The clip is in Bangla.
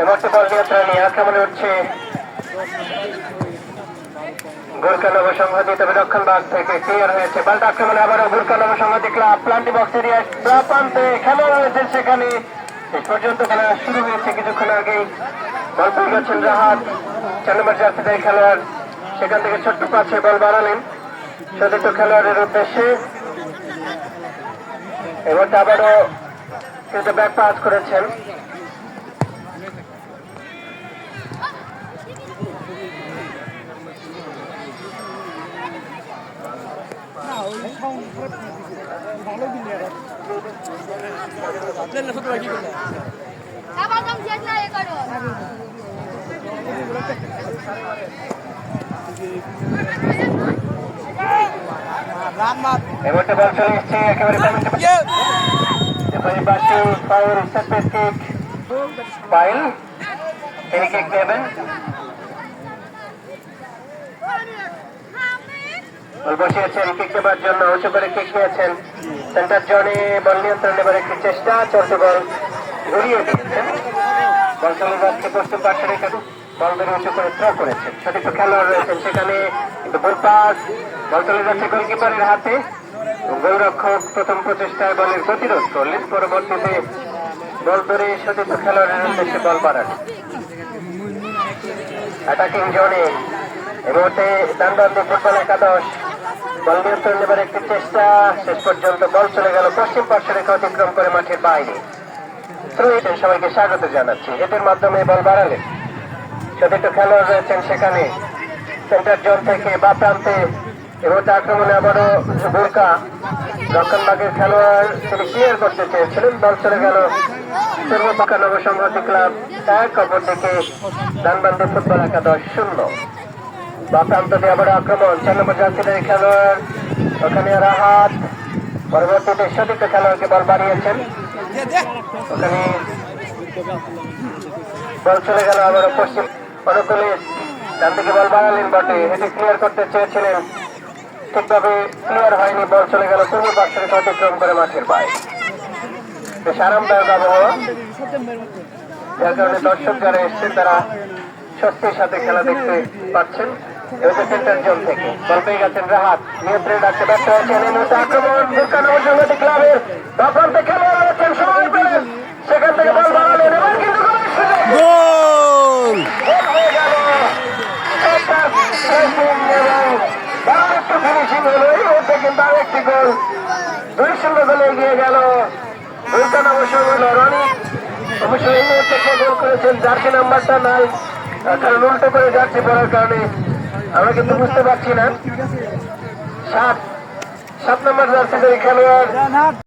এবারটি বল নিয়ন্ত্রণে আক্রমণে উঠছে গুরকানব সংহতি তবে দক্ষিণ ভাগ হয়েছে পাল্টা আক্রমণে আবারও গুরকানব সংহতি ক্লাব প্লান্টি খেলোয়াড় রয়েছেন সেখানে পর্যন্ত খেলা শুরু হয়েছে কিছুক্ষণ আগেই বল পেয়ে গেছেন রাহাত চার নম্বর জার্সিদের খেলোয়াড় সেখান থেকে ছোট্ট পাচ্ছে বল বাড়ালেন সতীর্থ খেলোয়াড়ের উদ্দেশ্যে এবারটা আবারও কিন্তু ব্যাক পাস করেছেন আবার দাম শেষ না এ করো এবারটা বল চলে এসছে একেবারে কমেন্টে এরপরে Basu foul set piece kick file তিনি কিক নেবেন বল বসিয়েছেন কিক নেবার জন্য উঁচু করে কিক নিয়েছেন। সেন্টার জনে বল নিয়ন্ত্রণ নেবার একটি চেষ্টা চলছে বল ঘুরিয়ে দিচ্ছেন বল চলে যাচ্ছে পশ্চিম পাশে রেখে বল ধরে উঁচু করে থ্রো করেছেন। সতীর্থ খেলোয়াড় রয়েছেন সেখানে কিন্তু বল পাস। বল চলে যাচ্ছে গোলকিপারের হাতে। গোলরক্ষক প্রথম প্রচেষ্টায় বলের প্রতিরোধ করলেন। পরবর্তীতে বল ধরে সতীর্থ খেলোয়াড়ের উদ্দেশ্যে বল বাড়ান। অ্যাটাকিং জোনে এই মুহূর্তে দান্ডান্দি ফুটবল একাদশ নিয়ন্ত্রণ নেবার একটি চেষ্টা। শেষ পর্যন্ত বল চলে গেল পশ্চিম পার্শ্ব রেখা অতিক্রম করে মাঠের বাইরে। সবাইকে স্বাগত জানাচ্ছি। এদের মাধ্যমে বল বাড়ালেন সতীর্থ খেলোয়াড় রয়েছেন সেখানে। সেন্টার জোন থেকে বা প্রান্তে এবং আক্রমণে আবারও বোরকা রক্ষণবাগের খেলোয়াড় তিনি ক্লিয়ার করতে চেয়েছিলেন। বল চলে গেল পূর্বপাকা নব সংহতি ক্লাব এক অপরদিকে ডানবান্ধে ফুটবল একাদশ শূন্য। বা প্রান্ত আবার আক্রমণ। চার নম্বর খেলোয়াড় ওখানে রাহাত। পরবর্তীতে সতীর্থ খেলোয়াড়কে বল বাড়িয়েছেন। ওখানে বল গেল আবারও পশ্চিম অনুকূলে ডান দিকে বল বাড়ালেন বটে। এটি ক্লিয়ার করতে চেয়েছিলেন। ঠিকভাবে ক্লিয়ার হয়নি। বল চলে গেল পূর্ব অতিক্রম করে মাঠের বাইরে। বেশ আরামদায়ক আবহাওয়া। যার কারণে দর্শক যারা এসছেন তারা স্বস্তির সাথে খেলা দেখতে পাচ্ছেন। এবার সেন্টার জোন থেকে। বল পেয়ে গেছেন রাহাত। নিয়ন্ত্রণে রাখতে ব্যর্থ হয়েছেন এই মুহূর্তে আক্রমণ। দুর্গানগর সংহতি ক্লাবের বাপ্রান্তে খেলোয়াড় রয়েছেন সময় পেলেন সেখান থেকে বল বাড়ালেন এবার কিন্তু গোলের সুযোগ। গোল! গোল হয়ে গেল একটা pressing এবং দারুণ একটু হলো। এই মুহূর্তে কিন্তু আরেকটি গোল। দুই শূন্য গোলে এগিয়ে গেল। দুর্গান অবশ্য হলো রনি। অবশ্য এই মুহূর্তে গোল করেছেন। জার্সি নাম্বারটা নাই। কারণ উল্টো করে জার্সি পড়ার কারণে আমরা কিন্তু বুঝতে পারছি না। সাত সাত নম্বর খেলোয়াড়